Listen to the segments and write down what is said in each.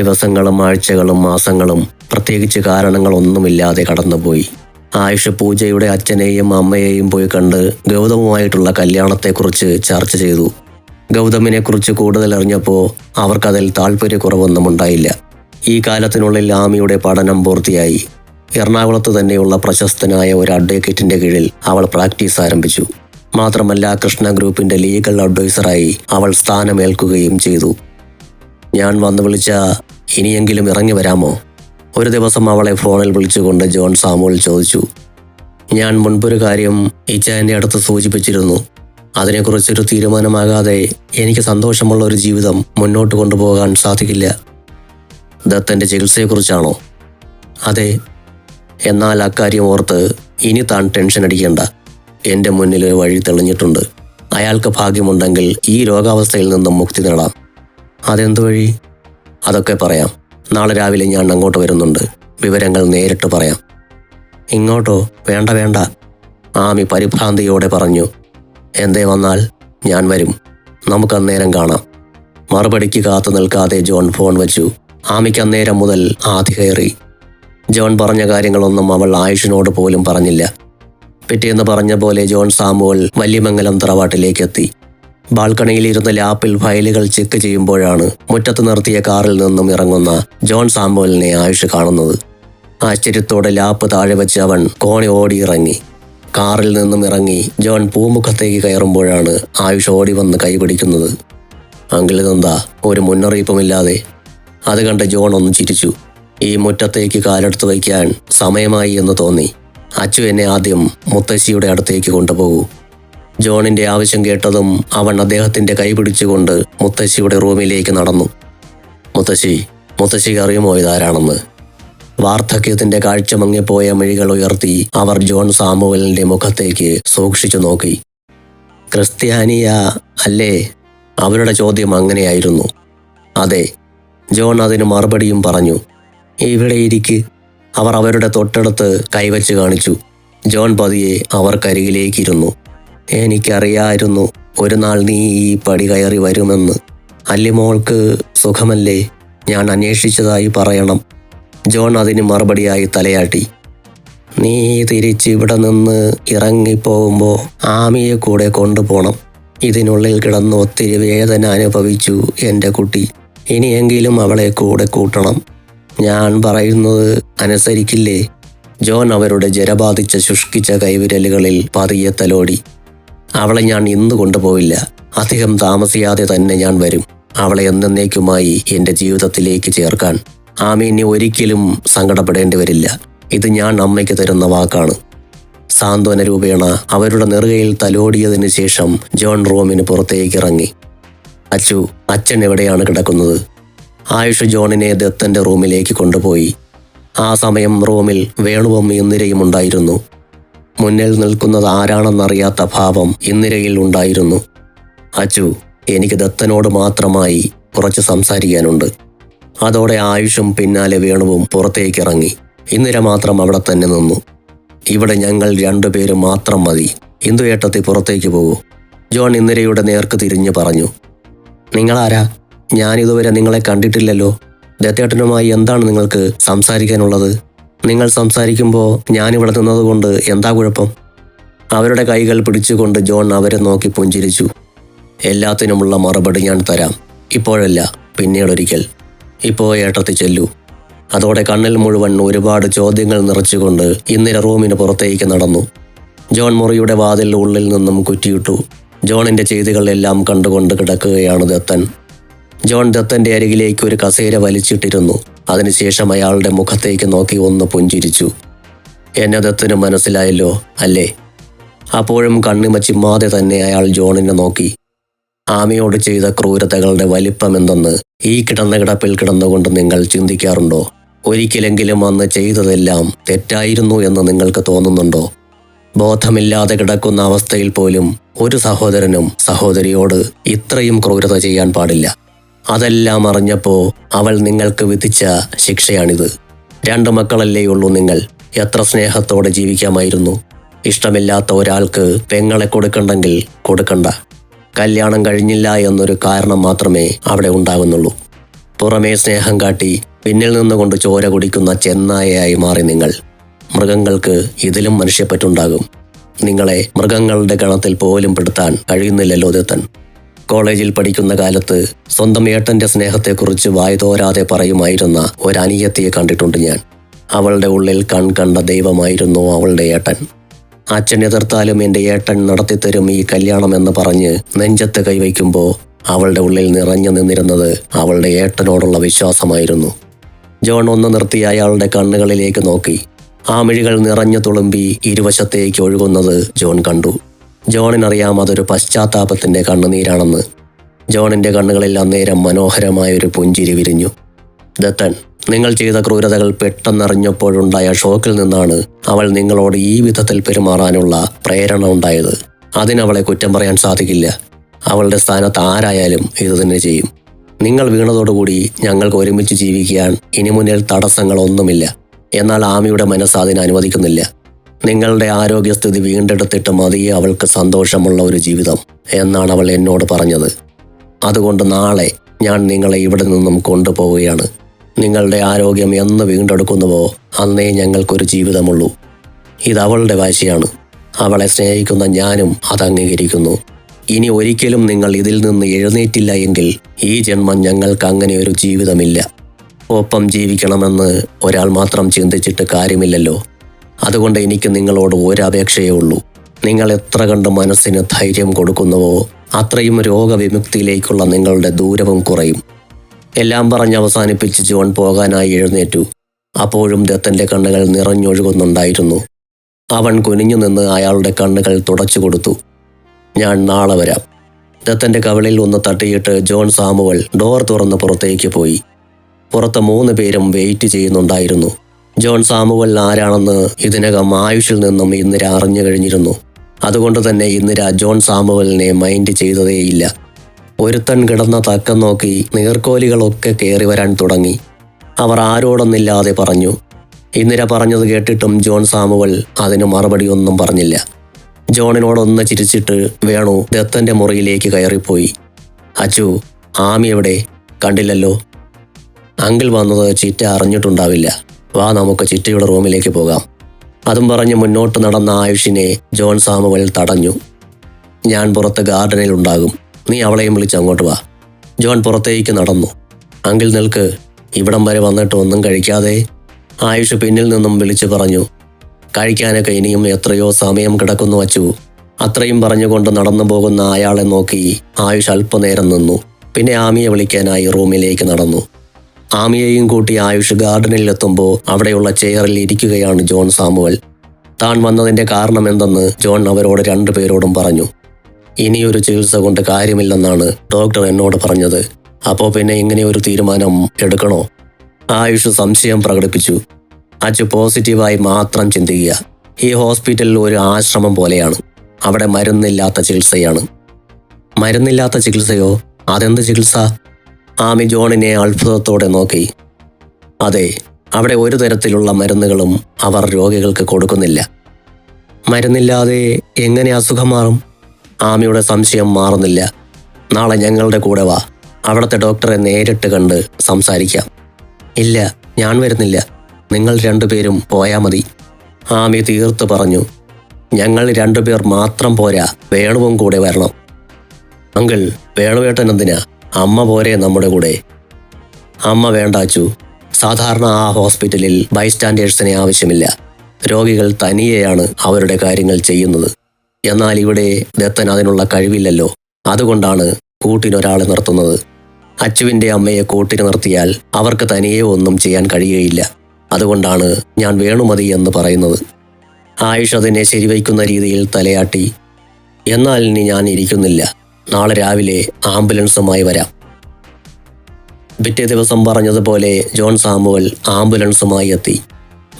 ദിവസങ്ങളും ആഴ്ചകളും മാസങ്ങളും പ്രത്യേകിച്ച് കാരണങ്ങളൊന്നുമില്ലാതെ കടന്നുപോയി. ആയുഷ് പൂജയുടെ അച്ഛനെയും അമ്മയെയും പോയി കണ്ട് ഗൗതമുമായിട്ടുള്ള കല്യാണത്തെക്കുറിച്ച് ചർച്ച ചെയ്തു. ഗൗതമിനെക്കുറിച്ച് കൂടുതൽ അറിഞ്ഞപ്പോൾ അവർക്കതിൽ താല്പര്യക്കുറവൊന്നും ഉണ്ടായില്ല ഈ കാലത്തിനുള്ളിൽ ആമിയുടെ പഠനം പൂർത്തിയായി. എറണാകുളത്ത് തന്നെയുള്ള പ്രശസ്തനായ ഒരു അഡ്വക്കേറ്റിന്റെ കീഴിൽ അവൾ പ്രാക്ടീസ് ആരംഭിച്ചു. മാത്രമല്ല കൃഷ്ണ ഗ്രൂപ്പിന്റെ ലീഗൽ അഡ്വൈസറായി അവൾ സ്ഥാനമേൽക്കുകയും ചെയ്തു. ഞാൻ വന്നു വിളിച്ച ഇനിയെങ്കിലും ഇറങ്ങി വരാമോ? ഒരു ദിവസം അവളെ ഫോണിൽ വിളിച്ചുകൊണ്ട് ജോൺ സാമുവൽ ചോദിച്ചു. ഞാൻ മുൻപൊരു കാര്യം ഇച്ചായന്റെ അടുത്ത് സൂചിപ്പിച്ചിരുന്നു. അതിനെക്കുറിച്ചൊരു തീരുമാനമാകാതെ എനിക്ക് സന്തോഷമുള്ള ഒരു ജീവിതം മുന്നോട്ട് കൊണ്ടുപോകാൻ സാധിക്കില്ല. ദത്തന്റെ ചികിത്സയെക്കുറിച്ചാണോ? അതെ. എന്നാൽ അക്കാര്യം ഓർത്ത് ഇനി താൻ ടെൻഷൻ അടിക്കേണ്ട. എന്റെ മുന്നിൽ ഒരു വഴി തെളിഞ്ഞിട്ടുണ്ട്. അയാൾക്ക് ഭാഗ്യമുണ്ടെങ്കിൽ ഈ രോഗാവസ്ഥയിൽ നിന്നും മുക്തി നേടാം. അതെന്തു വഴി? അതൊക്കെ പറയാം. നാളെ രാവിലെ ഞാൻ അങ്ങോട്ട് വരുന്നുണ്ട്. വിവരങ്ങൾ നേരിട്ട് പറയാം. ഇങ്ങോട്ടോ? വേണ്ട വേണ്ട. ആമി പരിഭ്രാന്തിയോടെ പറഞ്ഞു. എന്തേ വന്നാൽ? ഞാൻ വരും. നമുക്ക് അന്നേരം കാണാം. മറുപടിക്ക് കാത്തു നിൽക്കാതെ ജോൺ ഫോൺ വച്ചു. ആമിക്ക് അന്നേരം മുതൽ ആധി കയറി. ജോൺ പറഞ്ഞ കാര്യങ്ങളൊന്നും അവൾ ആയുഷിനോട് പോലും പറഞ്ഞില്ല. പിറ്റേന്ന് പറഞ്ഞ പോലെ ജോൺ സാമുവൽ വല്യമംഗലം തറവാട്ടിലേക്ക് ഇരുന്ന് ലാപ്പിൽ ഫയലുകൾ ചെക്ക് ചെയ്യുമ്പോഴാണ് മുറ്റത്ത് നിർത്തിയ കാറിൽ നിന്നും ഇറങ്ങുന്ന ജോൺ സാമ്പോലിനെ ആയുഷ് കാണുന്നത്. ആശ്ചര്യത്തോടെ ലാപ്പ് താഴെ വെച്ച് അവൻ കോണി ഓടി ഇറങ്ങി കാറിൽ നിന്നും ഇറങ്ങി ജോൺ പൂമുഖത്തേക്ക് കയറുമ്പോഴാണ് ആയുഷ് ഓടി വന്ന് കൈപിടിക്കുന്നത് ഇതെന്താ? ഒരു മുന്നറിയിപ്പുമില്ലാതെ. അത് കണ്ട് ജോൺ ഒന്ന് ചിരിച്ചു. ഈ മുറ്റത്തേക്ക് കാലെടുത്ത് വയ്ക്കാൻ സമയമായി എന്ന് തോന്നി. അച്ചു എന്നെ ആദ്യം മുത്തശ്ശിയുടെ അടുത്തേക്ക് കൊണ്ടുപോകൂ. ജോണിന്റെ ആവശ്യം കേട്ടതും അവൻ അദ്ദേഹത്തിന്റെ കൈ പിടിച്ചുകൊണ്ട് മുത്തശ്ശിയുടെ റൂമിലേക്ക് നടന്നു. മുത്തശ്ശി മുത്തശ്ശിക്ക് അറിയുമോ ഇതാരാണെന്ന്? വാർദ്ധക്യത്തിന്റെ കാഴ്ച മങ്ങിപ്പോയ മിഴികൾ ഉയർത്തി അവർ ജോൺ സാമുവലിന്റെ മുഖത്തേക്ക് സൂക്ഷിച്ചു നോക്കി. ക്രിസ്ത്യാനിയ അല്ലേ? അവരുടെ ചോദ്യം അങ്ങനെയായിരുന്നു. അതെ ജോൺ അതിന് മറുപടിയും പറഞ്ഞു. ഇവിടെ ഇരിക്ക്. അവർ അവരുടെ തൊട്ടടുത്ത് കൈവച്ച് കാണിച്ചു. ജോൺ പതിയെ അവർക്കരികിലേക്കിരുന്നു. എനിക്കറിയായിരുന്നു. ഒരു നാൾ നീ ഈ പടി കയറി വരുമെന്ന്. അല്ലിമോൾക്ക് സുഖമല്ലേ? ഞാൻ അന്വേഷിച്ചതായി പറയണം. ജോൺ അതിന് മറുപടിയായി തലയാട്ടി. നീ തിരിച്ച് ഇവിടെ നിന്ന് ഇറങ്ങിപ്പോകുമ്പോൾ ആമിയെ കൂടെ കൊണ്ടുപോകണം ഇതിനുള്ളിൽ കിടന്ന് ഒത്തിരി വേദന അനുഭവിച്ചു എന്റെ കുട്ടി. ഇനിയെങ്കിലും അവളെ കൂടെ കൂട്ടണം. ഞാൻ പറയുന്നത് അനുസരിക്കില്ലേ? ജോൺ അവരുടെ ജരബാധിച്ച ശുഷ്കിച്ച കൈവിരലുകളിൽ പതിയെ തലോടി. അവളെ ഞാൻ ഇന്ന് കൊണ്ടുപോവില്ല. അധികം താമസിയാതെ തന്നെ ഞാൻ വരും. അവളെ എന്നേക്കുമായി എന്റെ ജീവിതത്തിലേക്ക് ചേർക്കാൻ. ആമീനെ ഒരിക്കലും സങ്കടപ്പെടേണ്ടി വരില്ല. ഇത് ഞാൻ അമ്മയ്ക്ക് തരുന്ന വാക്കാണ്. സാന്ത്വന രൂപേണ അവരുടെ നെറുകയിൽ തലോടിയതിനു ശേഷം ജോൺ റോമിന് പുറത്തേക്ക് ഇറങ്ങി. അച്ചു അച്ഛൻ എവിടെയാണ് കിടക്കുന്നത്? ആയുഷ് ജോണിനെ ദത്തന്റെ റൂമിലേക്ക് കൊണ്ടുപോയി. ആ സമയം റൂമിൽ വേണുവും ഇന്ദിരയും ഉണ്ടായിരുന്നു. മുന്നിൽ നിൽക്കുന്നത് ആരാണെന്നറിയാത്ത ഭാവം ഇന്ദിരയിൽ ഉണ്ടായിരുന്നു. അച്ചു എനിക്ക് ദത്തനോട് മാത്രമായി കുറച്ച് സംസാരിക്കാനുണ്ട്. അതോടെ ആയുഷും പിന്നാലെ വേണുവും പുറത്തേക്കിറങ്ങി. ഇന്ദിര മാത്രം അവിടെ തന്നെ നിന്നു. ഇവിടെ ഞങ്ങൾ രണ്ടുപേരും മാത്രം മതി. ഇന്ദു ഏട്ടത്തി പുറത്തേക്ക് പോകൂ. ജോൺ ഇന്ദിരയുടെ നേർക്ക് തിരിഞ്ഞു പറഞ്ഞു. നിങ്ങളാരാ? ഞാനിതുവരെ നിങ്ങളെ കണ്ടിട്ടില്ലല്ലോ. ദത്തേട്ടനുമായി എന്താണ് നിങ്ങൾക്ക് സംസാരിക്കാനുള്ളത്? നിങ്ങൾ സംസാരിക്കുമ്പോൾ ഞാനിവിടെ നിന്നതുകൊണ്ട് എന്താ കുഴപ്പം? അവരുടെ കൈകൾ പിടിച്ചുകൊണ്ട് ജോൺ അവരെ നോക്കി പുഞ്ചിരിച്ചു. എല്ലാത്തിനുമുള്ള മറുപടി ഞാൻ തരാം. ഇപ്പോഴല്ല പിന്നീടൊരിക്കൽ. ഇപ്പോൾ ഏട്ടത്തി ചെല്ലൂ. അതോടെ കണ്ണിൽ മുഴുവൻ ഒരുപാട് ചോദ്യങ്ങൾ നിറച്ചുകൊണ്ട് ഇന്ദിര റൂമിന് പുറത്തേക്ക് നടന്നു. ജോൺ മുറിയുടെ വാതിൽ ഉള്ളിൽ നിന്നും കുറ്റിയിട്ടു. ജോണിന്റെ ചെയ്തികളെല്ലാം കണ്ടുകൊണ്ട് കിടക്കുകയാണ് ദത്തൻ. ജോൺ ദത്തന്റെ അരികിലേക്ക് ഒരു കസേര വലിച്ചിട്ടിരുന്നു. അതിനുശേഷം അയാളുടെ മുഖത്തേക്ക് നോക്കി ഒന്ന് പുഞ്ചിരിച്ചു. എന്നെ ദത്തിന് മനസ്സിലായല്ലോ അല്ലേ? അപ്പോഴും കണ്ണിമ ചിമ്മാതെ തന്നെ അയാൾ ജോണിനെ നോക്കി. ആമയോട് ചെയ്ത ക്രൂരതകളുടെ വലിപ്പമെന്തെന്ന് ഈ കിടന്ന കിടപ്പിൽ കിടന്നുകൊണ്ട് നിങ്ങൾ ചിന്തിക്കാറുണ്ടോ? ഒരിക്കലെങ്കിലും അന്ന് ചെയ്തതെല്ലാം തെറ്റായിരുന്നു എന്ന് നിങ്ങൾക്ക് തോന്നുന്നുണ്ടോ? ബോധമില്ലാതെ കിടക്കുന്ന അവസ്ഥയിൽ പോലും ഒരു സഹോദരനും സഹോദരിയോട് ഇത്രയും ക്രൂരത ചെയ്യാൻ പാടില്ല. അതെല്ലാം അറിഞ്ഞപ്പോ അവൾ നിങ്ങൾക്ക് വിധിച്ച ശിക്ഷയാണിത്. രണ്ടു മക്കളല്ലേ ഉള്ളൂ നിങ്ങൾ. എത്ര സ്നേഹത്തോടെ ജീവിക്കാമായിരുന്നു. ഇഷ്ടമില്ലാത്ത ഒരാൾക്ക് പെങ്ങളെ കൊടുക്കണ്ടെങ്കിൽ കൊടുക്കണ്ട. കല്യാണം കഴിഞ്ഞില്ല എന്നൊരു കാരണം മാത്രമേ അവിടെ ഉണ്ടാകുന്നുള്ളൂ. പുറമേ സ്നേഹം കാട്ടി പിന്നിൽ നിന്നുകൊണ്ട് ചോര കുടിക്കുന്ന ചെന്നായയായി മാറി നിങ്ങൾ. മൃഗങ്ങൾക്ക് ഇതിലും മനുഷ്യപ്പറ്റുണ്ടാകും. നിങ്ങളെ മൃഗങ്ങളുടെ ഗണത്തിൽ പോലും പെടുത്താൻ കഴിയുന്നില്ലല്ലോ ദത്തൻ. കോളേജിൽ പഠിക്കുന്ന കാലത്ത് സ്വന്തം ഏട്ടന്റെ സ്നേഹത്തെക്കുറിച്ച് വായതോരാതെ പറയുമായിരുന്ന ഒരനിയത്തിയെ കണ്ടിട്ടുണ്ട് ഞാൻ. അവളുടെ ഉള്ളിൽ കൺകണ്ട ദൈവമായിരുന്നു അവളുടെ ഏട്ടൻ. അച്ഛൻ എതിർത്താലും എന്റെ ഏട്ടൻ നടത്തിത്തരും ഈ കല്യാണം എന്ന് പറഞ്ഞ് നെഞ്ചത്ത് കൈവയ്ക്കുമ്പോൾ അവളുടെ ഉള്ളിൽ നിറഞ്ഞു നിന്നിരുന്നത് അവളുടെ ഏട്ടനോടുള്ള വിശ്വാസമായിരുന്നു. ജോൺ ഒന്ന് നിർത്തി അയാളുടെ കണ്ണുകളിലേക്ക് നോക്കി. ആ മിഴികൾ നിറഞ്ഞു തുളുമ്പി ഇരുവശത്തേക്ക് ഒഴുകുന്നത് ജോൺ കണ്ടു. ജോണിനറിയാം അതൊരു പശ്ചാത്താപത്തിന്റെ കണ്ണുനീരാണെന്ന്. ജോണിന്റെ കണ്ണുകളിൽ അന്നേരം മനോഹരമായ ഒരു പുഞ്ചിരി വിരിഞ്ഞു. ദത്തൻ നിങ്ങൾ ചെയ്ത ക്രൂരതകൾ പെട്ടെന്നറിഞ്ഞപ്പോഴുണ്ടായ ഷോക്കിൽ നിന്നാണ് അവൾ നിങ്ങളോട് ഈ വിധത്തിൽ പെരുമാറാനുള്ള പ്രേരണ ഉണ്ടായത്. അതിനവളെ കുറ്റം പറയാൻ സാധിക്കില്ല. അവളുടെ സ്ഥാനത്ത് ആരായാലും ഇത് തന്നെ ചെയ്യും. നിങ്ങൾ വീണതോടുകൂടി ഞങ്ങൾക്ക് ഒരുമിച്ച് ജീവിക്കാൻ ഇനി മുന്നിൽ തടസ്സങ്ങളൊന്നുമില്ല. എന്നാൽ ആമിയുടെ മനസ്സ് അതിന് അനുവദിക്കുന്നില്ല. നിങ്ങളുടെ ആരോഗ്യസ്ഥിതി വീണ്ടെടുത്തിട്ട് മതി അവൾക്ക് സന്തോഷമുള്ള ഒരു ജീവിതം എന്നാണ് അവൾ എന്നോട് പറഞ്ഞത്. അതുകൊണ്ട് നാളെ ഞാൻ നിങ്ങളെ ഇവിടെ നിന്നും കൊണ്ടുപോവുകയാണ്. നിങ്ങളുടെ ആരോഗ്യം എന്ന് വീണ്ടെടുക്കുന്നുവോ അന്നേ ഞങ്ങൾക്കൊരു ജീവിതമുള്ളൂ. ഇത് അവളുടെ വാശിയാണ്. അവളെ സ്നേഹിക്കുന്ന ഞാനും അത് അംഗീകരിക്കുന്നു. ഇനി ഒരിക്കലും നിങ്ങൾ ഇതിൽ നിന്ന് എഴുന്നേറ്റില്ല എങ്കിൽ ഈ ജന്മം ഞങ്ങൾക്ക് അങ്ങനെ ഒരു ജീവിതമില്ല. ഒപ്പം ജീവിക്കണമെന്ന് ഒരാൾ മാത്രം ചിന്തിച്ചിട്ട് കാര്യമില്ലല്ലോ. അതുകൊണ്ട് എനിക്ക് നിങ്ങളോട് ഒരപേക്ഷയേ ഉള്ളൂ. നിങ്ങൾ എത്ര കണ്ട് മനസ്സിന് ധൈര്യം കൊടുക്കുന്നുവോ അത്രയും രോഗവിമുക്തിയിലേക്കുള്ള നിങ്ങളുടെ ദൂരവും കുറയും. എല്ലാം പറഞ്ഞ് അവസാനിപ്പിച്ച് ജോൺ പോകാനായി എഴുന്നേറ്റു. അപ്പോഴും ദത്തന്റെ കണ്ണുകൾ നിറഞ്ഞൊഴുകുന്നുണ്ടായിരുന്നു. അവൻ കുനിഞ്ഞു നിന്ന് അയാളുടെ കണ്ണുകൾ തുടച്ചു കൊടുത്തു. ഞാൻ നാളെ വരാം. ദത്തന്റെ കവളിൽ ഒന്ന് തട്ടിയിട്ട് ജോൺ സാമുവൽ ഡോർ തുറന്ന് പുറത്തേക്ക് പോയി. പുറത്ത് മൂന്ന് പേരും വെയിറ്റ് ചെയ്യുന്നുണ്ടായിരുന്നു. ജോൺ സാമുവൽ ആരാണെന്ന് ഇതിനകം ആയുഷിൽ നിന്നും ഇന്ദിര അറിഞ്ഞു കഴിഞ്ഞിരുന്നു. അതുകൊണ്ട് തന്നെ ഇന്ദിര ജോൺ സാമുവലിനെ മൈൻഡ് ചെയ്തതേയില്ല. ഒരുത്തൻ കിടന്ന തക്കം നോക്കി നീർക്കോലികളൊക്കെ കയറി വരാൻ തുടങ്ങി. അവർ ആരോടൊന്നില്ലാതെ പറഞ്ഞു. ഇന്ദിര പറഞ്ഞത് കേട്ടിട്ടും ജോൺ സാമുവൽ അതിന് മറുപടി ഒന്നും പറഞ്ഞില്ല. ജോണിനോടൊന്ന് ചിരിച്ചിട്ട് വേണു ദത്തന്റെ മുറിയിലേക്ക് കയറിപ്പോയി. അച്ചു ആമി എവിടെ? കണ്ടില്ലല്ലോ. അങ്കിൾ വന്നത് ചിറ്റ അറിഞ്ഞിട്ടുണ്ടാവില്ല. വാ നമുക്ക് ചിറ്റയുടെ റൂമിലേക്ക് പോകാം. അതും പറഞ്ഞ് മുന്നോട്ട് നടന്ന ആയുഷിനെ ജോൺ സാമുവൽ തടഞ്ഞു. ഞാൻ പുറത്ത് ഗാർഡനിൽ ഉണ്ടാകും. നീ അവളെയും വിളിച്ച് അങ്ങോട്ട് വാ. ജോൺ പുറത്തേക്ക് നടന്നു. അങ്കിൾ നിൽക്ക് ഇവിടം വരെ വന്നിട്ട് ഒന്നും കഴിക്കാതെ. ആയുഷ് പിന്നിൽ നിന്നും വിളിച്ചു പറഞ്ഞു കഴിക്കാനൊക്കെ ഇനിയും എത്രയോ സമയം കിടക്കുന്നു വച്ചു അത്രയും പറഞ്ഞുകൊണ്ട് നടന്നു പോകുന്ന അയാളെ നോക്കി ആയുഷ് അല്പനേരം നിന്നു. പിന്നെ ആമിയെ വിളിക്കാനായി റൂമിലേക്ക് നടന്നു. ആമിയെയും കൂട്ടി ആയുഷ് ഗാർഡനിൽ എത്തുമ്പോൾ അവിടെയുള്ള ചെയറിൽ ഇരിക്കുകയാണ് ജോൺ സാമുവൽ. താൻ വന്നതിന്റെ കാരണം എന്തെന്ന് ജോൺ അവരോട് രണ്ടുപേരോടും പറഞ്ഞു. ഇനിയൊരു ചികിത്സ കൊണ്ട് കാര്യമില്ലെന്നാണ് ഡോക്ടർ എന്നോട് പറഞ്ഞത്. അപ്പോൾ പിന്നെ ഇങ്ങനെ ഒരു തീരുമാനം എടുക്കണോ? ആയുഷ് സംശയം പ്രകടിപ്പിച്ചു. അച്ഛ പോസിറ്റീവായി മാത്രം ചിന്തിക്കുക. ഈ ഹോസ്പിറ്റലിൽ ഒരു ആശ്രമം പോലെയാണ്. അവിടെ മരുന്നില്ലാത്ത ചികിത്സയാണ്. മരുന്നില്ലാത്ത ചികിത്സയോ? അതെന്ത് ചികിത്സ? ആമി ജോണിനെ അത്ഭുതത്തോടെ നോക്കി. അതെ അവിടെ ഒരു തരത്തിലുള്ള മരുന്നുകളും അവർ രോഗികൾക്ക് കൊടുക്കുന്നില്ല. മരുന്നില്ലാതെ എങ്ങനെ അസുഖം മാറും? ആമിയുടെ സംശയം മാറുന്നില്ല. നാളെ ഞങ്ങളുടെ കൂടെ വാ. അവിടുത്തെ ഡോക്ടറെ നേരിട്ട് കണ്ട് സംസാരിക്കാം. ഇല്ല ഞാൻ വരുന്നില്ല. നിങ്ങൾ രണ്ടുപേരും പോയാൽ മതി. ആമി തീർത്ത് പറഞ്ഞു. ഞങ്ങൾ രണ്ടുപേർ മാത്രം പോരാ. വേണുവും കൂടെ വരണം. അങ്കിൾ വേണുവേട്ടൻ എന്തിനാ? അമ്മ പോരെ നമ്മുടെ കൂടെ. അമ്മ വേണ്ടാച്ചു സാധാരണ ആ ഹോസ്പിറ്റലിൽ ബൈസ്റ്റാൻഡേഴ്സിനെ ആവശ്യമില്ല. രോഗികൾ തനിയെയാണ് അവരുടെ കാര്യങ്ങൾ ചെയ്യുന്നത്. എന്നാൽ ഇവിടെ ദത്തൻ അതിനുള്ള കഴിവില്ലല്ലോ. അതുകൊണ്ടാണ് കൂട്ടിനൊരാളെ നിർത്തുന്നത്. അച്ചുവിന്റെ അമ്മയെ കൂട്ടിന് നിർത്തിയാൽ അവർക്ക് തനിയെ ഒന്നും ചെയ്യാൻ കഴിയുകയില്ല. അതുകൊണ്ടാണ് ഞാൻ വേണുമതി എന്ന് പറയുന്നത്. ആയുഷ് അതിനെ ശരിവയ്ക്കുന്ന രീതിയിൽ തലയാട്ടി. എന്നാൽ ഇനി ഞാൻ ഇരിക്കുന്നില്ല. നാളെ രാവിലെ ആംബുലൻസുമായി വരാം. പിറ്റേ ദിവസം പറഞ്ഞതുപോലെ ജോൺ സാമുവൽ ആംബുലൻസുമായി എത്തി.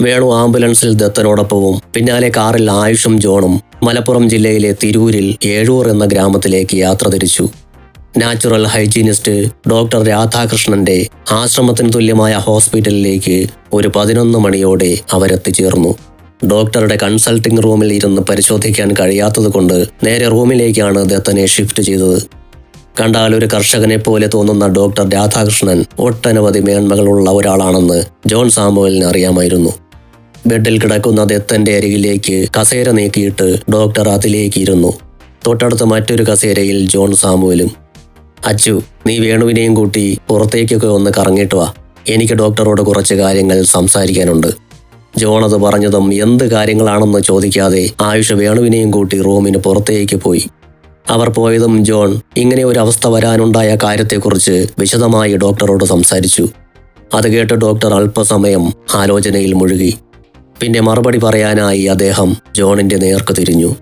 വേണു ആംബുലൻസിൽ ദത്തനോടൊപ്പവും പിന്നാലെ കാറിൽ ആയുഷും ജോണും മലപ്പുറം ജില്ലയിലെ തിരൂരിൽ ഏഴൂർ എന്ന ഗ്രാമത്തിലേക്ക് യാത്ര തിരിച്ചു. നാച്ചുറൽ ഹൈജീനിസ്റ്റ് ഡോക്ടർ രാധാകൃഷ്ണന്റെ ആശ്രമത്തിന് തുല്യമായ ഹോസ്പിറ്റലിലേക്ക് ഒരു പതിനൊന്ന് മണിയോടെ അവരെത്തിച്ചേർന്നു. ഡോക്ടറുടെ കൺസൾട്ടിംഗ് റൂമിൽ ഇരുന്ന് പരിശോധിക്കാൻ കഴിയാത്തതുകൊണ്ട് നേരെ റൂമിലേക്കാണ് ദത്തനെ ഷിഫ്റ്റ് ചെയ്തത്. കണ്ടാൽ ഒരു കർഷകനെ പോലെ തോന്നുന്ന ഡോക്ടർ രാധാകൃഷ്ണൻ ഒട്ടനവധി മേന്മകളുള്ള ഒരാളാണെന്ന് ജോൺ സാമുവലിന് അറിയാമായിരുന്നു. ബെഡിൽ കിടക്കുന്ന ദത്തന്റെ അരികിലേക്ക് കസേര നീക്കിയിട്ട് ഡോക്ടർ അതിലേക്ക് ഇരുന്നു തൊട്ടടുത്ത മറ്റൊരു കസേരയിൽ ജോൺ സാമുവലും അച്ചു നീ വേണുവിനെയും കൂട്ടി പുറത്തേക്കൊക്കെ ഒന്ന് കറങ്ങിയിട്ട് വാ. എനിക്ക് ഡോക്ടറോട് കുറച്ച് കാര്യങ്ങൾ സംസാരിക്കാനുണ്ട്. ജോൺ അത് പറഞ്ഞതും എന്ത് കാര്യങ്ങളാണെന്ന് ചോദിക്കാതെ ആയുഷ വേണുവിനെയും കൂട്ടി റൂമിന് പുറത്തേക്ക് പോയി. അവർ പോയതും ജോൺ ഇങ്ങനെ ഒരു അവസ്ഥ വരാനുണ്ടായ കാര്യത്തെക്കുറിച്ച് വിശദമായി ഡോക്ടറോട് സംസാരിച്ചു. അത് കേട്ട് ഡോക്ടർ അല്പസമയം ആലോചനയിൽ മുഴുകി. പിന്നെ മറുപടി പറയാനായി അദ്ദേഹം ജോണിന്റെ നേർക്ക് തിരിഞ്ഞു.